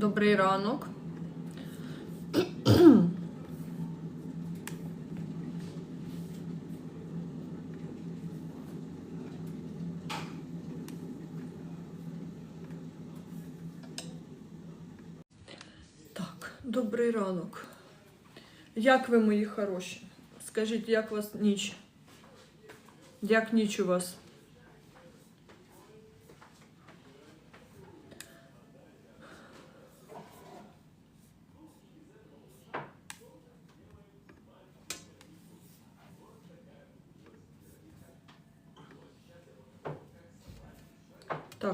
Добрий ранок. Так, добрий ранок. Як ви, мої хороші? Скажіть, як вас ніч? Як ніч у вас?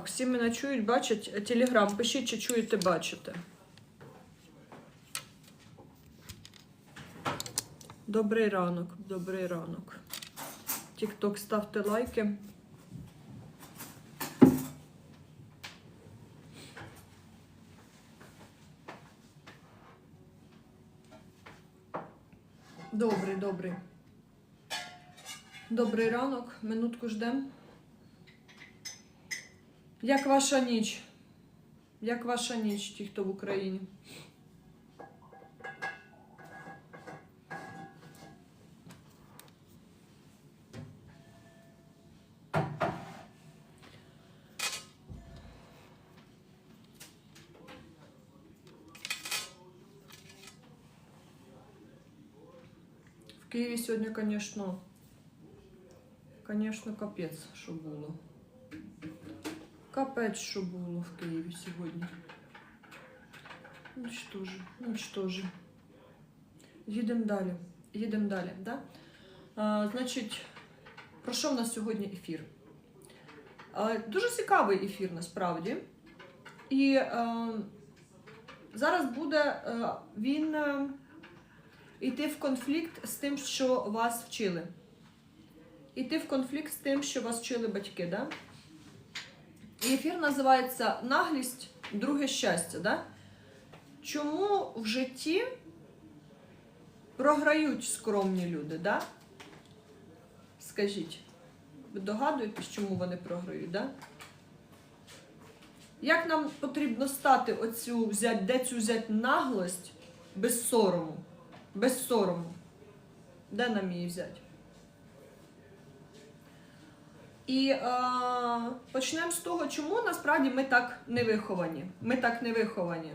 Так, всі мене чують, бачать. Телеграм, пишіть, чи чуєте, бачите. Добрий ранок, добрий ранок. Тік-ток, ставте лайки. Добрий, добрий. Добрий ранок. Минутку ждем. Як ваша ніч? Як ваша ніч, ті, хто в Україні? В Києві сьогодні, звісно, звісно, капець, що було. Капець, що було в Києві сьогодні. Що ж. Їдемо далі. Їдемо далі, да? А, значить, про що в нас сьогодні ефір? А, дуже цікавий ефір насправді. І е, зараз буде е, він е, йти в конфлікт з тим, що вас вчили. Йти в конфлікт з тим, що вас вчили батьки, да? І ефір називається Наглість, друге щастя. Да? Чому в житті програють скромні люди? Да? Скажіть, ви догадуєтесь, чому вони програють? Да? Як нам потрібно стати оцю взяти, де цю взяти наглость без сорому? Без сорому. Де нам її взяти? І е, почнемо з того, чому насправді ми так не виховані. Ми так не виховані.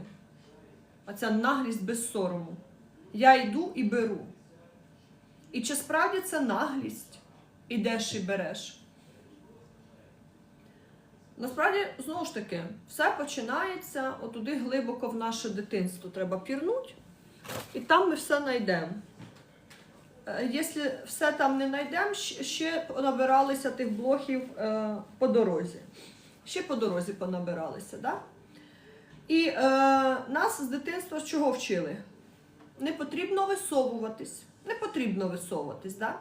Оця наглість без сорому. Я йду і беру. І чи справді це наглість? Ідеш і береш? Насправді, знову ж таки, все починається отуди глибоко в наше дитинство. Треба пірнути, і там ми все знайдемо. Е, Якщо все там не знайдемо, ще набиралися тих блохів е, по дорозі. Ще по дорозі понабиралися, да? І е, нас з дитинства чого вчили? Не потрібно висовуватись. Не потрібно висовуватись, да?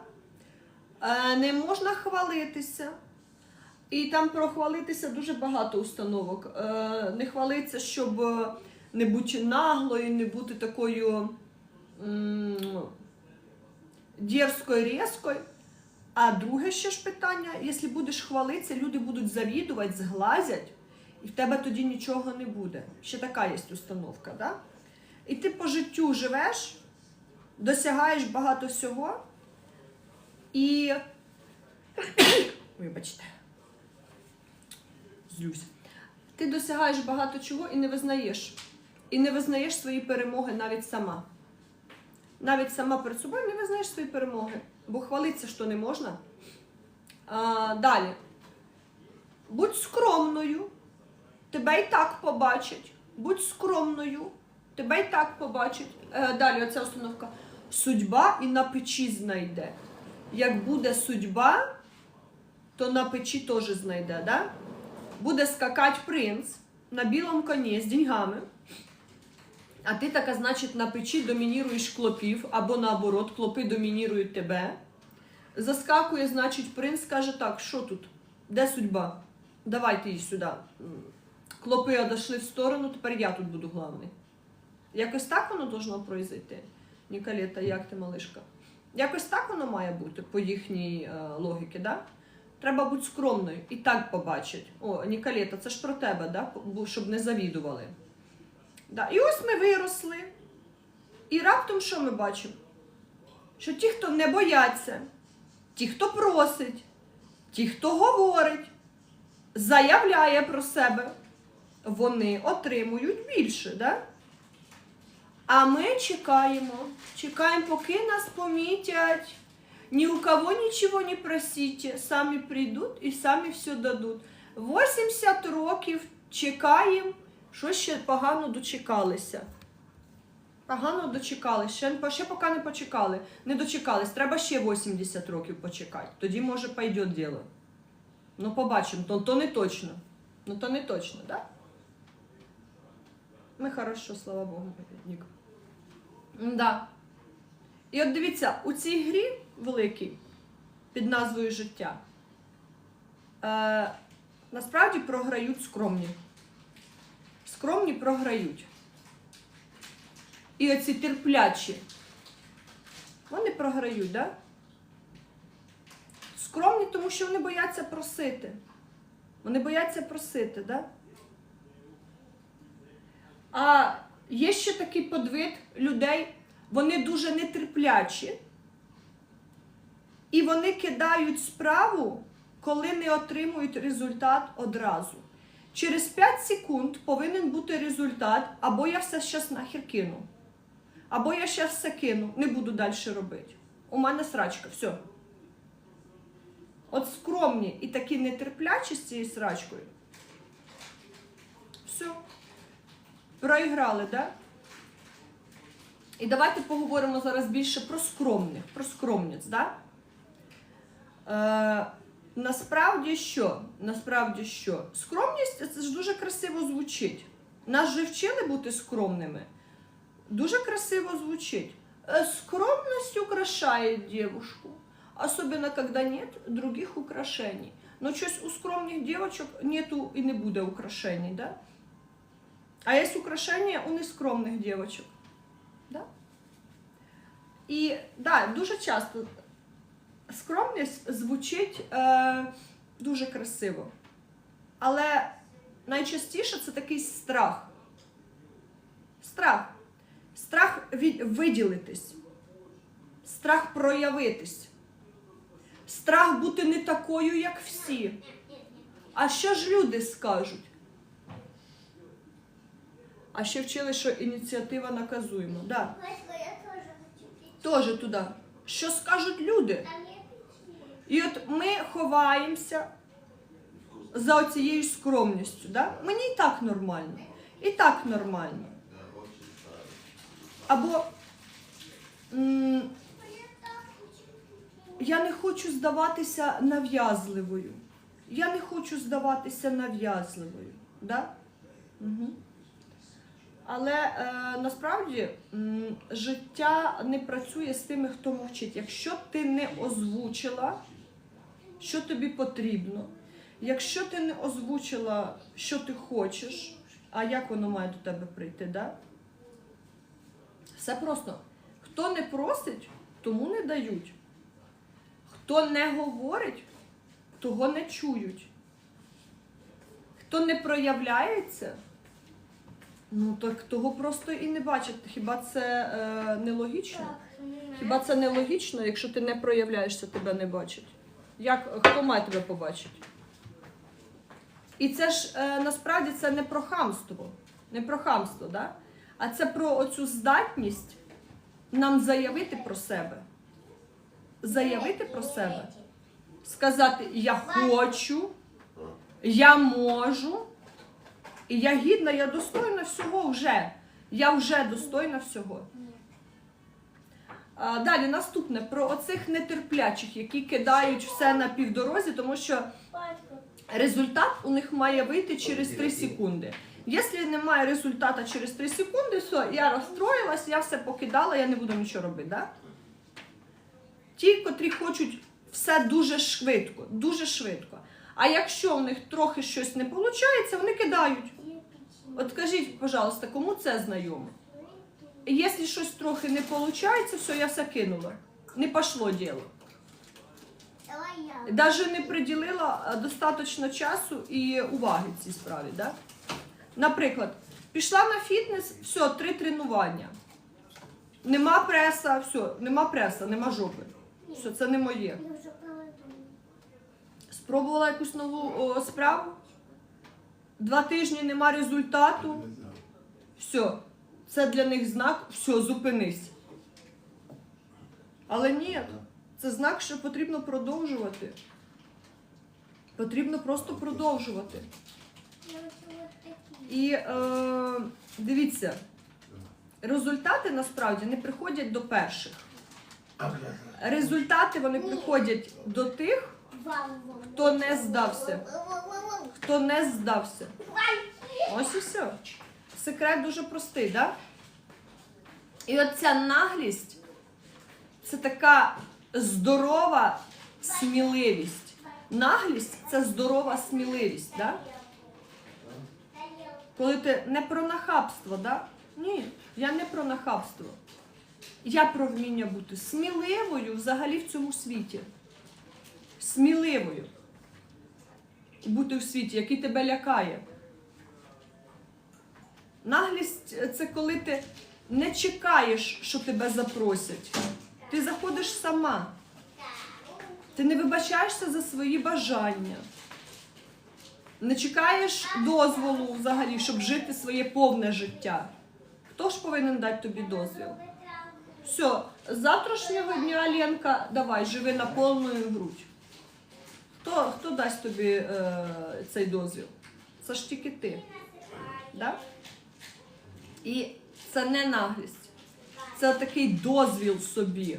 Е, не можна хвалитися. І там про хвалитися дуже багато установок. Е, не хвалитися, щоб не бути наглою, не бути такою. м, дерзкою, різкою. А друге ще ж питання: якщо будеш хвалитися, люди будуть завідувати, зглазять, і в тебе тоді нічого не буде. Ще така є установка, да? І ти по життю живеш, досягаєш багато всього і. Вибачте. Злюсь. Ти досягаєш багато чого і не визнаєш. І не визнаєш свої перемоги навіть сама навіть сама перед собою не визнаєш свої перемоги, бо хвалитися що не можна. А, далі. Будь скромною, тебе і так побачать. Будь скромною, тебе і так побачать. Е, далі оця установка. Судьба і на печі знайде. Як буде судьба, то на печі теж знайде. Да? Буде скакати принц на білому коні з деньгами. А ти така, значить, на печі домініруєш клопів, або наоборот, клопи домінірують тебе. Заскакує, значить, принц каже: так, що тут? Де судьба? Давайте її сюди. Клопи одійшли в сторону, тепер я тут буду главний. Якось так воно должно произойти. Ніколета, як ти, малишка? Якось так воно має бути по їхній е, логіці, да? Треба бути скромною і так побачать. О, Ніколета, це ж про тебе, да? щоб не завідували. Да. І ось ми виросли. І раптом що ми бачимо? Що ті, хто не бояться, ті, хто просить, ті, хто говорить, заявляє про себе, вони отримують більше. Да? А ми чекаємо, чекаємо, поки нас помітять. Ни у кого нічого не просите, самі прийдуть і самі все дадуть. 80 років чекаємо, що ще погано дочекалися. Погано дочекалися, ще, ще поки не почекали. Не дочекались, треба ще 80 років почекати. Тоді, може, пойде діло. Ну, побачимо, то, то не точно. Ну, то не точно, так? Да? Ми хорошо, слава Богу, Нік. Да. І от дивіться, у цій грі великій під назвою Життя е, насправді програють скромні. Скромні програють. І оці терплячі, вони програють, да? Скромні, тому що вони бояться просити. Вони бояться просити, да? А є ще такий подвид людей, вони дуже нетерплячі. І вони кидають справу, коли не отримують результат одразу. Через 5 секунд повинен бути результат, або я все щас нахер кину. Або я щас все кину, не буду далі робити. У мене срачка, все. От скромні і такі нетерплячі з цією срачкою. Все. Проіграли, так? Да? І давайте поговоримо зараз більше про скромних, про скромниць, да? Е, насправді що? Насправді що? Скромність це ж дуже красиво звучить. Нас же вчили бути скромними. Дуже красиво звучить. Е, Скромность украшает девушку. Особенно, когда нет других украшений. Но щось у скромних девочок нету і не буде украшений, да? А є украшення у нескромних девочок. Да? І да, дуже часто скромність звучить е, дуже красиво. Але найчастіше це такий страх. Страх. Страх від, виділитись. Страх проявитись. Страх бути не такою, як всі. А що ж люди скажуть? А ще вчили, що ініціатива наказуємо. Да. Тоже туди. Що скажуть люди? І от ми ховаємося за оцією скромністю. Да? Мені і так нормально. І так нормально. Або Я не хочу здаватися нав'язливою. Я не хочу здаватися нав'язливою. Да? Угу. Але е, насправді життя не працює з тими, хто мовчить. Якщо ти не озвучила, що тобі потрібно, якщо ти не озвучила, що ти хочеш, а як воно має до тебе прийти, да? все просто. Хто не просить, тому не дають. Хто не говорить, того не чують. Хто не проявляється, ну так того просто і не бачать. Хіба це е, нелогічно? Хіба це нелогічно, якщо ти не проявляєшся, тебе не бачать? Як хто має тебе побачити? І це ж е, насправді це не про хамство, не про хамство, да? а це про оцю здатність нам заявити про себе. Заявити про себе. Сказати я хочу, я можу, і я гідна, я достойна всього вже. Я вже достойна всього. Далі наступне про оцих нетерплячих, які кидають все на півдорозі, тому що результат у них має вийти через 3 секунди. Якщо немає результату через 3 секунди, все, я розстроїлась, я все покидала, я не буду нічого робити. Да? Ті, котрі хочуть все дуже швидко, дуже швидко. А якщо у них трохи щось не виходить, вони кидають. От кажіть, пожалуйста, кому це знайоме? Якщо щось трохи не виходить, все, я все кинула. Не пішло діло. Даже не приділила достатньо часу і уваги цій справі. Да? Наприклад, Пішла на фітнес, все, три тренування. Нема преса, все, нема преса, нема жопи. Все, це не моє. Спробувала якусь нову о, справу. Два тижні нема результату. Все, це для них знак, все, зупинись. Але ні, це знак, що потрібно продовжувати. Потрібно просто продовжувати. І е, дивіться, результати насправді не приходять до перших. Результати вони приходять до тих, Хто не здався? хто не здався. Ось і все. Секрет дуже простий, да? І от ця наглість це така здорова сміливість. Наглість це здорова сміливість, да? Коли ти не про нахабство, да? Ні, я не про нахабство. Я про вміння бути сміливою взагалі в цьому світі. Сміливою. Бути в світі, який тебе лякає. Наглість це коли ти не чекаєш, що тебе запросять. Ти заходиш сама. Ти не вибачаєшся за свої бажання. Не чекаєш дозволу взагалі, щоб жити своє повне життя. Хто ж повинен дати тобі дозвіл? Все, з завтрашнього дня, Ленка, давай, живи на повну грудь. Хто, хто дасть тобі е, цей дозвіл? Це ж тільки ти. Да? І це не наглість. Це такий дозвіл собі.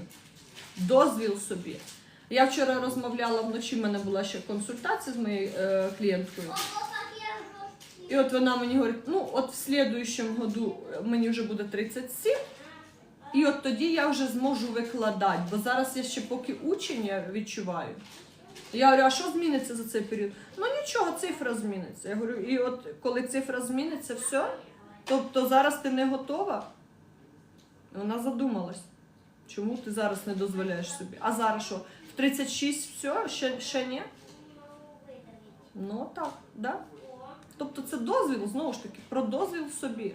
Дозвіл собі. Я вчора розмовляла вночі, в мене була ще консультація з моєю е, клієнткою. І от вона мені говорить: ну, от в слідуючому году мені вже буде 37, і от тоді я вже зможу викладати, бо зараз я ще поки учень відчуваю. Я говорю, а що зміниться за цей період? Ну нічого, цифра зміниться. Я говорю, і от коли цифра зміниться, все. Тобто зараз ти не готова. Вона задумалась. Чому ти зараз не дозволяєш собі? А зараз що? В 36 все, ще, ще ні? Ну так, да? Тобто це дозвіл, знову ж таки, про дозвіл собі.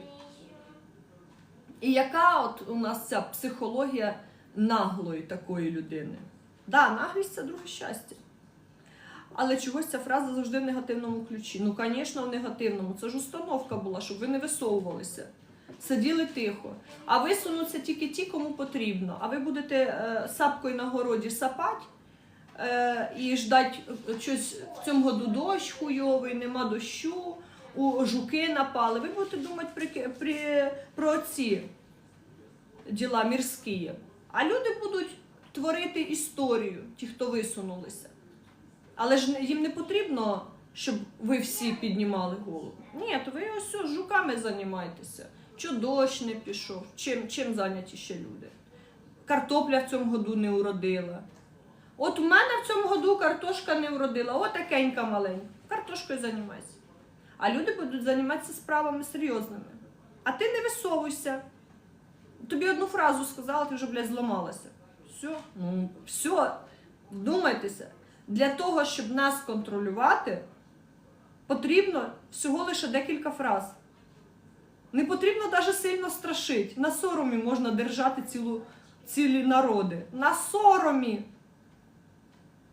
І яка от у нас ця психологія наглої такої людини? Да, наглість це друге щастя. Але чогось ця фраза завжди в негативному ключі. Ну, звісно, в негативному. Це ж установка була, щоб ви не висовувалися. Сиділи тихо. А висунуться тільки ті, кому потрібно. А ви будете е, сапкою на городі сапати е, і ждать е, щось в цьому году дощ хуйовий, нема дощу, у жуки напали. Ви будете думати при, при, про ці діла мірські. А люди будуть творити історію, ті, хто висунулися. Але ж їм не потрібно, щоб ви всі піднімали голову. Ні, то ви ось ось жуками займайтеся. Що дощ не пішов, чим, чим зайняті ще люди? Картопля в цьому году не уродила. От у мене в цьому году картошка не уродила, отакенька маленька. Картошкою займайся. А люди будуть займатися справами серйозними. А ти не висовуйся. Тобі одну фразу сказала, ти вже, блядь, зламалася. Все, ну, все, вдумайтеся. Для того, щоб нас контролювати, потрібно всього лише декілька фраз. Не потрібно навіть сильно страшити. На соромі можна держати цілу, цілі народи. На соромі.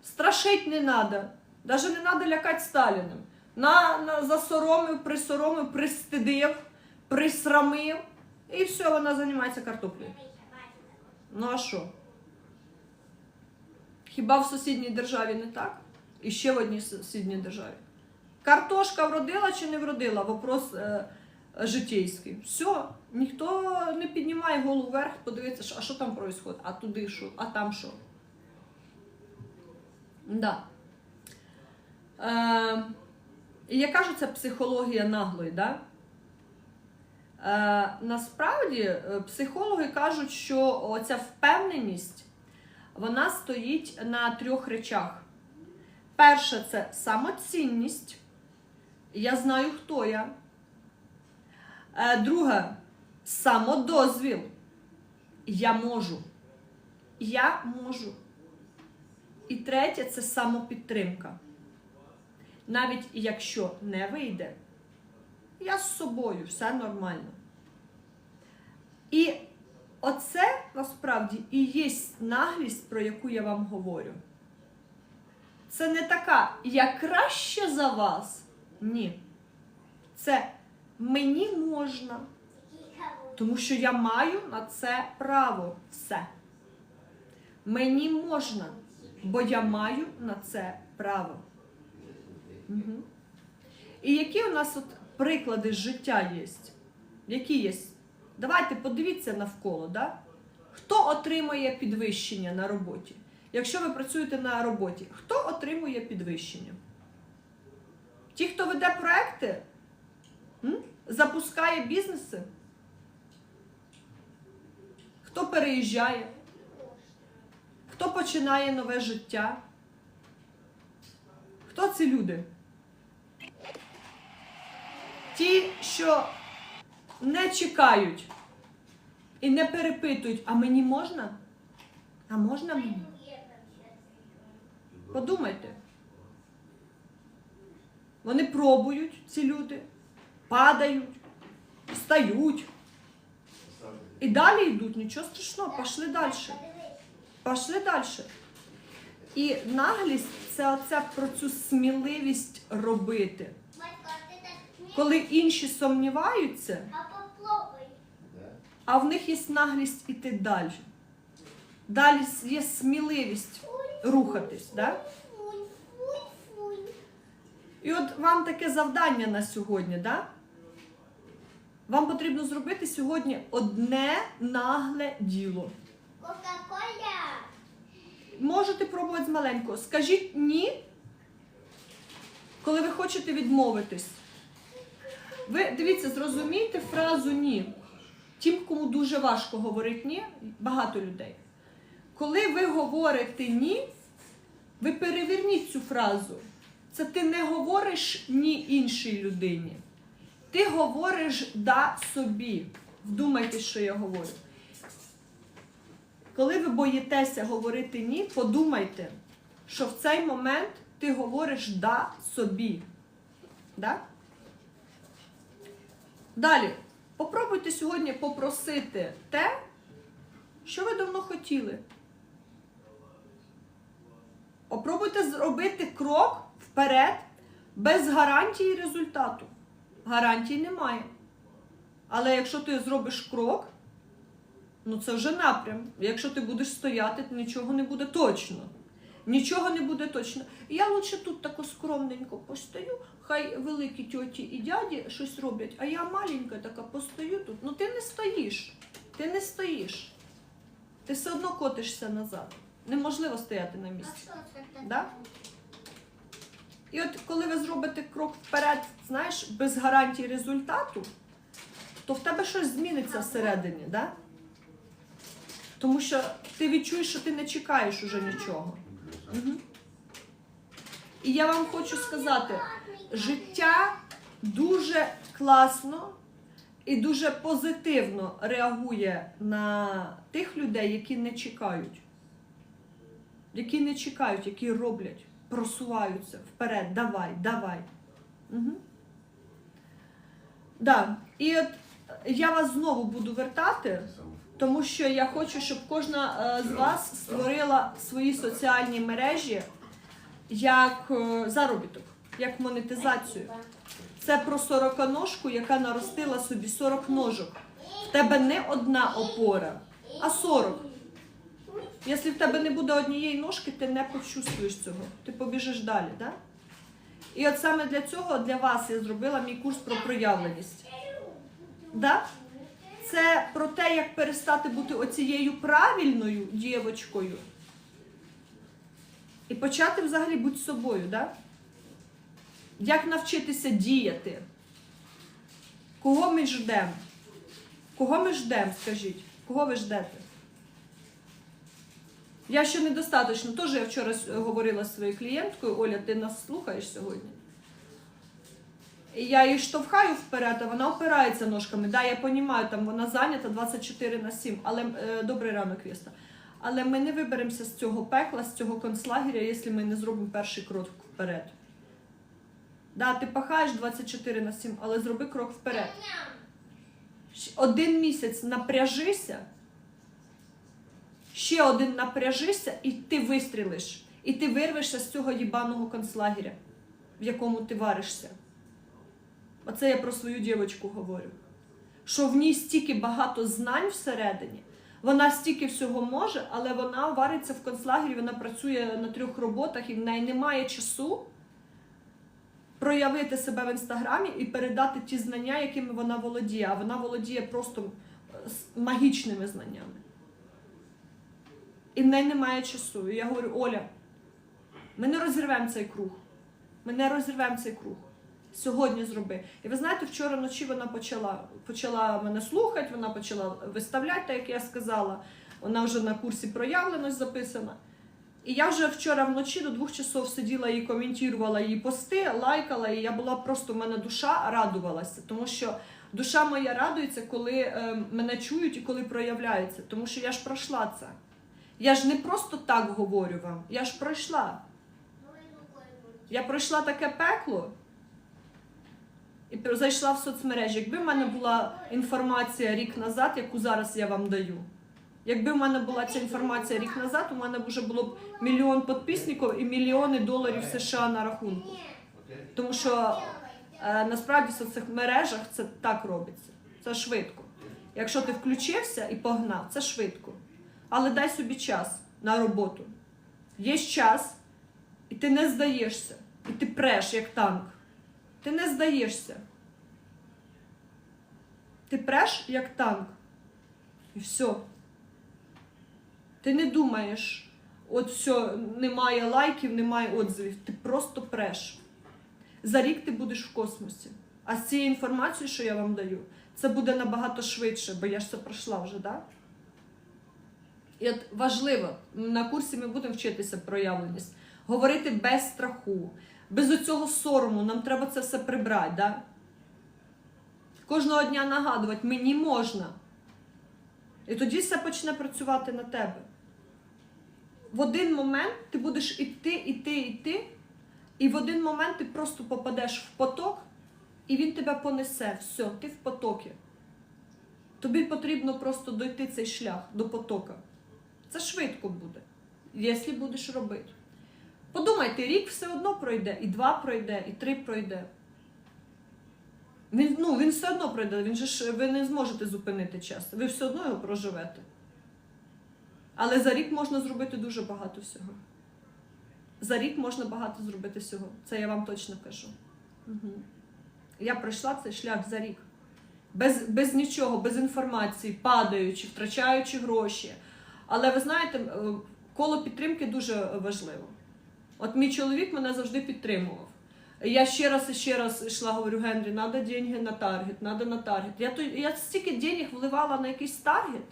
Страшить не треба. Навіть не треба лякати Сталіним. На, на, засоромив, присоромив, пристидив, присрамив. І все, вона займається картоплею. Ну а що? Хіба в сусідній державі не так? І ще в одній сусідній державі. Картошка вродила чи не вродила? Вопрос е, житейський. Все, ніхто не піднімає голову вверх, подивитися, а що там відбувається, а туди що, а там що. Да. Е, і я кажу, це психологія наглої, да? Е, насправді е, психологи кажуть, що оця впевненість вона стоїть на трьох речах. Перше це самоцінність. Я знаю, хто я. Е, Друге самодозвіл. Я можу. Я можу. І третє це самопідтримка. Навіть якщо не вийде, Я з собою, все нормально. І оце насправді і є наглість, про яку я вам говорю. Це не така я краще за вас. Ні. Це мені можна, тому що я маю на це право. Все. Мені можна, бо я маю на це право. Угу. І які у нас от приклади життя є? Які є? Давайте подивіться навколо, да? хто отримує підвищення на роботі? Якщо ви працюєте на роботі, хто отримує підвищення? Ті, хто веде проекти, М? запускає бізнеси? Хто переїжджає? Хто починає нове життя? Хто ці люди? Ті, що не чекають і не перепитують, а мені можна? А можна мені? Подумайте. Вони пробують, ці люди, падають, встають. І далі йдуть, нічого страшного, пішли далі. Пішли далі. І наглість це оця про цю сміливість робити. Коли інші сумніваються, А в них є наглість іти далі. Далі є сміливість рухатись. Да? І от вам таке завдання на сьогодні, да? Вам потрібно зробити сьогодні одне нагле діло. Кока-коля. Можете пробувати з маленького. Скажіть ні, коли ви хочете відмовитись. Ви дивіться, зрозумійте фразу ні. Тим, кому дуже важко говорити ні, багато людей. Коли ви говорите ні, ви переверніть цю фразу. Це ти не говориш ні іншій людині. Ти говориш да собі. Вдумайтесь, що я говорю. Коли ви боїтеся говорити ні, подумайте, що в цей момент ти говориш да собі. Да? Далі. Попробуйте сьогодні попросити те, що ви давно хотіли. Попробуйте зробити крок вперед без гарантії результату. Гарантій немає. Але якщо ти зробиш крок, ну це вже напрям. Якщо ти будеш стояти, то нічого не буде точно. Нічого не буде точно. Я лучше тут тако скромненько постою, хай великі тьоті і дяді щось роблять, а я маленька така постою тут. Ну ти не стоїш. Ти не стоїш. Ти все одно котишся назад. Неможливо стояти на А місці. що це таке? Да? І от коли ви зробите крок вперед, знаєш, без гарантії результату, то в тебе щось зміниться всередині, да? Тому що ти відчуєш, що ти не чекаєш уже нічого. Угу. І я вам хочу сказати, життя дуже класно і дуже позитивно реагує на тих людей, які не чекають. Які не чекають, які роблять, просуваються вперед, давай, давай. Угу. Да. І от я вас знову буду вертати, тому що я хочу, щоб кожна е, з вас створила свої соціальні мережі як е, заробіток, як монетизацію. Це про сороконожку, яка наростила собі 40 ножок. В тебе не одна опора, а 40. Якщо в тебе не буде однієї ножки, ти не почувствуєш цього. Ти побіжиш далі, да? І от саме для цього для вас я зробила мій курс про проявленість. Да? Це про те, як перестати бути оцією правильною дівочкою і почати взагалі бути собою, да? Як навчитися діяти? Кого ми ждемо? Кого ми ждемо, скажіть? Кого ви ждете? Я ще недостатньо. Теж я вчора говорила з своєю клієнткою, Оля, ти нас слухаєш сьогодні? І я її штовхаю вперед, а вона опирається ножками. Да, я розумію, там вона зайнята 24 на 7, але е, добрий ранок, Віста. Але ми не виберемося з цього пекла, з цього концлагеря, якщо ми не зробимо перший крок вперед. Да, ти пахаєш 24 на 7, але зроби крок вперед. Один місяць напряжися, ще один напряжися, і ти вистрілиш. І ти вирвешся з цього їбаного концлагеря, в якому ти варишся. Оце я про свою дівчинку говорю. Що в ній стільки багато знань всередині, вона стільки всього може, але вона вариться в концлагері, вона працює на трьох роботах і в неї немає часу проявити себе в інстаграмі і передати ті знання, якими вона володіє. А вона володіє просто магічними знаннями. І в неї немає часу. І я говорю, Оля, ми не розірвемо цей круг. Ми не розірвемо цей круг. Сьогодні зроби. І ви знаєте, вчора вночі вона почала, почала мене слухати, вона почала виставляти, так як я сказала. Вона вже на курсі проявленість записана. І я вже вчора вночі до двох часов сиділа і коментувала її пости, лайкала, і я була просто в мене душа радувалася, тому що душа моя радується, коли е, мене чують і коли проявляються. Тому що я ж пройшла це. Я ж не просто так говорю вам, я ж пройшла. Я пройшла таке пекло і зайшла в соцмережі. Якби в мене була інформація рік назад, яку зараз я вам даю. Якби в мене була ця інформація рік назад, у мене вже було б мільйон підписників і мільйони доларів США на рахунку. Тому що е, насправді в цих мережах це так робиться. Це швидко. Якщо ти включився і погнав, це швидко. Але дай собі час на роботу. Є час, і ти не здаєшся. І ти преш, як танк. Ти не здаєшся. Ти преш, як танк. І все. Ти не думаєш, от все, немає лайків, немає отзивів. Ти просто преш. За рік ти будеш в космосі. А з цією інформацією, що я вам даю, це буде набагато швидше, бо я ж це пройшла вже, да? І от важливо, на курсі ми будемо вчитися проявленість, говорити без страху, без оцього сорому, нам треба це все прибрати, да? Кожного дня нагадувати, мені можна. І тоді все почне працювати на тебе. В один момент ти будеш іти, іти, іти, і в один момент ти просто попадеш в поток, і він тебе понесе. Все, ти в потокі. Тобі потрібно просто дойти цей шлях до потока. Це швидко буде, якщо будеш робити. Подумайте, рік все одно пройде, і два пройде, і три пройде. Він, ну, він все одно пройде, він же ж, ви не зможете зупинити час. Ви все одно його проживете. Але за рік можна зробити дуже багато всього. За рік можна багато зробити всього. Це я вам точно кажу. Угу. Я пройшла цей шлях за рік. Без, без нічого, без інформації, падаючи, втрачаючи гроші. Але ви знаєте, е, коло підтримки дуже важливо. От мій чоловік мене завжди підтримував. Я ще раз і ще раз йшла, говорю, Генрі, треба деньги на таргет, треба на таргет. Я, то, я стільки денег вливала на якийсь таргет,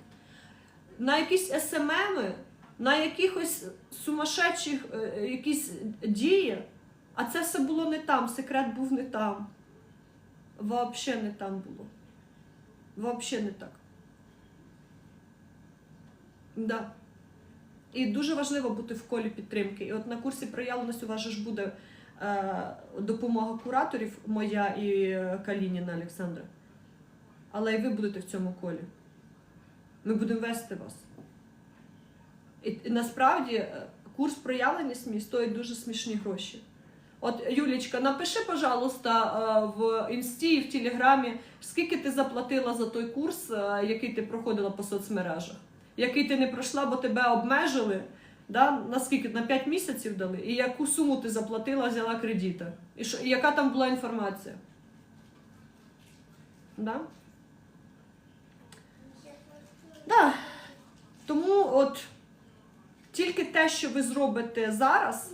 на якісь СММи, на якихось сумасшедших е, якісь дії, а це все було не там, секрет був не там. Взагалі не там було. Взагалі не так. Да. І дуже важливо бути в колі підтримки. І от на курсі проявленості у вас ж буде е, допомога кураторів, моя і Калініна Олександра. Але і ви будете в цьому колі. Ми будемо вести вас. І, насправді е, курс проявленість мій стоїть дуже смішні гроші. От, Юлічка, напиши, пожалуйста, е, в інсті і в телеграмі, скільки ти заплатила за той курс, який ти проходила по соцмережах, який ти не пройшла, бо тебе обмежили. Да? Наскільки? На 5 місяців дали, і яку суму ти заплатила, взяла кредита. І, що, і яка там була інформація? Да? Да. Тому от тільки те, що ви зробите зараз,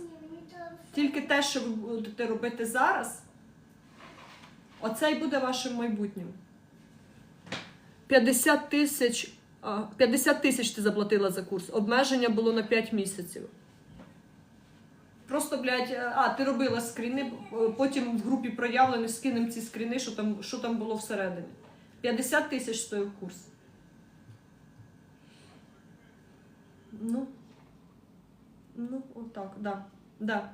тільки те, що ви будете робити зараз, оце й буде вашим майбутнім. 50 тисяч. А, 50 тисяч ти заплатила за курс. Обмеження було на 5 місяців. Просто, блядь, а, ти робила скріни, потім в групі проявлені скинемо ці скріни, що там, що там було всередині. 50 тисяч стоїв курс. Ну, ну, отак, да. да.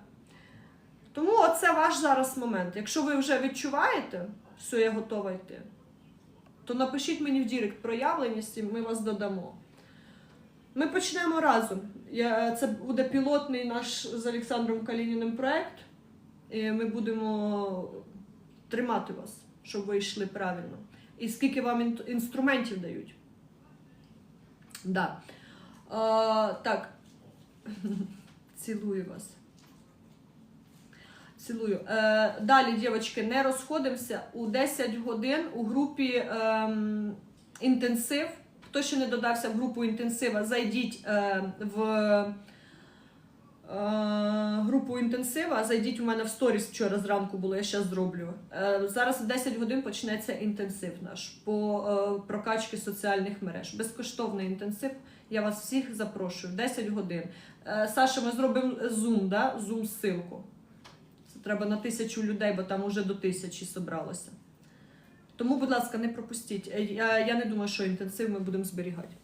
Тому оце ваш зараз момент. Якщо ви вже відчуваєте, що я готова йти, то напишіть мені в Дірект проявленість і ми вас додамо. Ми почнемо разом. Це буде пілотний наш з Олександром Калініним проект. І ми будемо тримати вас, щоб ви йшли правильно. І скільки вам інструментів дають. Да. А, так. Цілую вас. Цілую. Е, далі, дівчатки, не розходимося. У 10 годин у групі ем, інтенсив. Хто ще не додався в групу інтенсива, зайдіть е, в е, групу інтенсива. Зайдіть у мене в сторіс вчора зранку було, я зараз зроблю. Е, зараз в 10 годин почнеться інтенсив наш по е, прокачці соціальних мереж. Безкоштовний інтенсив. Я вас всіх запрошую. 10 годин. Е, Саша, ми зробимо зум, да? зум ссылку. Це треба на тисячу людей, бо там уже до тисячі зібралося. Тому, будь ласка, не пропустіть. Е, Я, я не думаю, що інтенсив ми будемо зберігати.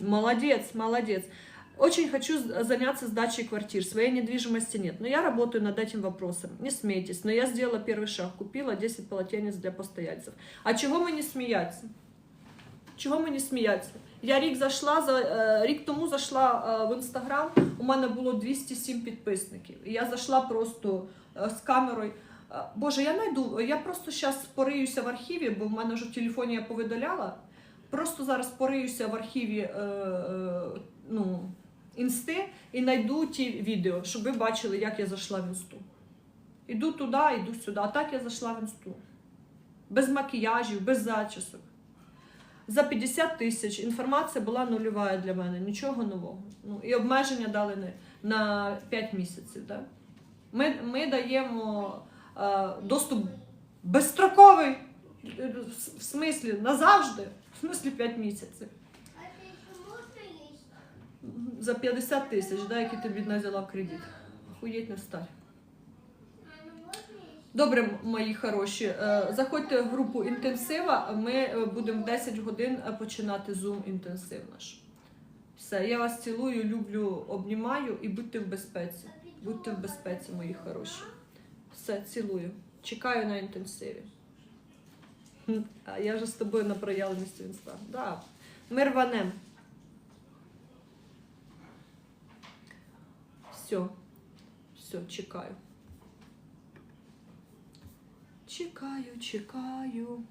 Молодец, молодец. Очень хочу з- заняться сдачей квартир. Своей недвижимости нет. Но я работаю над этим вопросом. Не смейтесь. Но я сделала первый шаг. Купила 10 полотенец для постояльцев. А чего мы не смеяться? Чого мені сміятися? Я рік зайшла за е, рік тому зайшла е, в інстаграм. У мене було 207 підписників. Я зайшла просто е, з камерою. Боже, я найду. Я просто зараз пориюся в архіві, бо в мене вже в телефоні я повидаляла. Просто зараз пориюся в архіві ну, інсти і знайду ті відео, щоб ви бачили, як я зайшла в інсту. Іду туди, іду сюди. А так я зайшла в інсту. Без макіяжів, без зачісок. За 50 тисяч інформація була нульова для мене, нічого нового. Ну, і обмеження дали не- на 5 місяців. Да? Ми, ми даємо е, доступ безстроковий, е, в смислі назавжди, в смислі 5 місяців. За 50 тисяч, да, які ти бідна взяла кредит. Охуєть не встать. А ну можно есть? Добре, мої хороші. е, Заходьте в групу інтенсива. Ми е, будемо в 10 годин е, починати зум інтенсив наш. Все, я вас цілую, люблю, обнімаю і будьте в безпеці. Будьте в безпеці, мої хороші. Все, цілую. Чекаю на інтенсиві. А я вже з тобою на проявленості в інста. Да. Ми рванем. Все. Все, чекаю. Чекаю, чекаю.